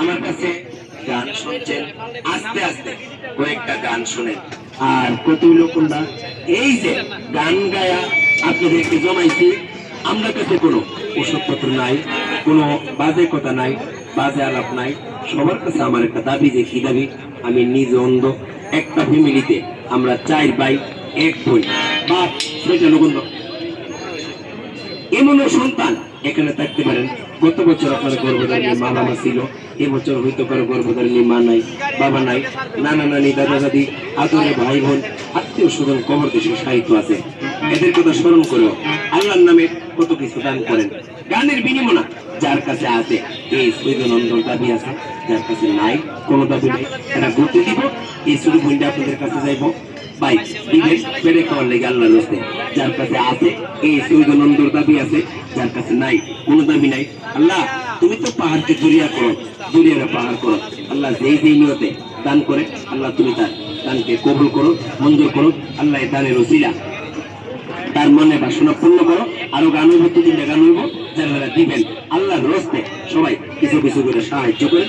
আমার কাছে গান শুনছেন, আস্তে আস্তে কয়েকটা গান শুনেন। আর কতগুলো কোনটা এই যে গান গায়া আপনাদেরকে জমাইছি, আমরা কাছে কোনো ওষুধপত্র নাই, কোনো বাজে কথা নাই, বাজে আলাপ নাই, সবার কাছে আমার একটা দাবি যে, কি দাবি? আমি নিজ অন্ধ, একটা ফ্যামিলিতে আমরা চার ভাই, এক বই নগণ্য এমনও সন্তান এখানে থাকতে পারেন। গত বছর আপনার গর্ভধারিণী মা বাবা ছিল এবছর হইতে পারে গর্ভধারিণী মা নাই বাবা নাই নানা নানি দাদা দাদি আদরে ভাই বোন আত্মীয় স্বজন কবর দেশে সাহিত্য আছে। এদের কথা স্মরণ করেও আল্লাহর নামে কত কিছু দান করেন। গানের বিনিময় যার কাছে আছে এই সৈদনন্দন দাবি আছে যার কাছে নাই কোনো দাবি নেই। এটা ঘুরতে দিব এই শুধু বইটা আপনাদের কাছে যাইবো। ভাই দিবেন পেড়ে খাওয়ার লেগে আল্লাহর রস্তে যার কাছে আছে, এই সৈদনন্দর দাবি আছে, যার কাছে নাই, কোনো দাবি নাই। আল্লাহ, তুমি তো পাহাড়কে দরিয়া করো দরিয়ারে পাহাড় করো। আল্লাহ যেই যেই নিয়তে দান করে, আল্লাহ তুমি তার দানকে কবুল করো, মঞ্জুর করো, আল্লাহ দানের ওসিলা। তার মনে বাসনা পূর্ণ করো, আরও গান হইব তিনটা গান হইব, যারা দিবেন। আল্লাহর রস্তে সবাই কিছু কিছু করে সাহায্য করে।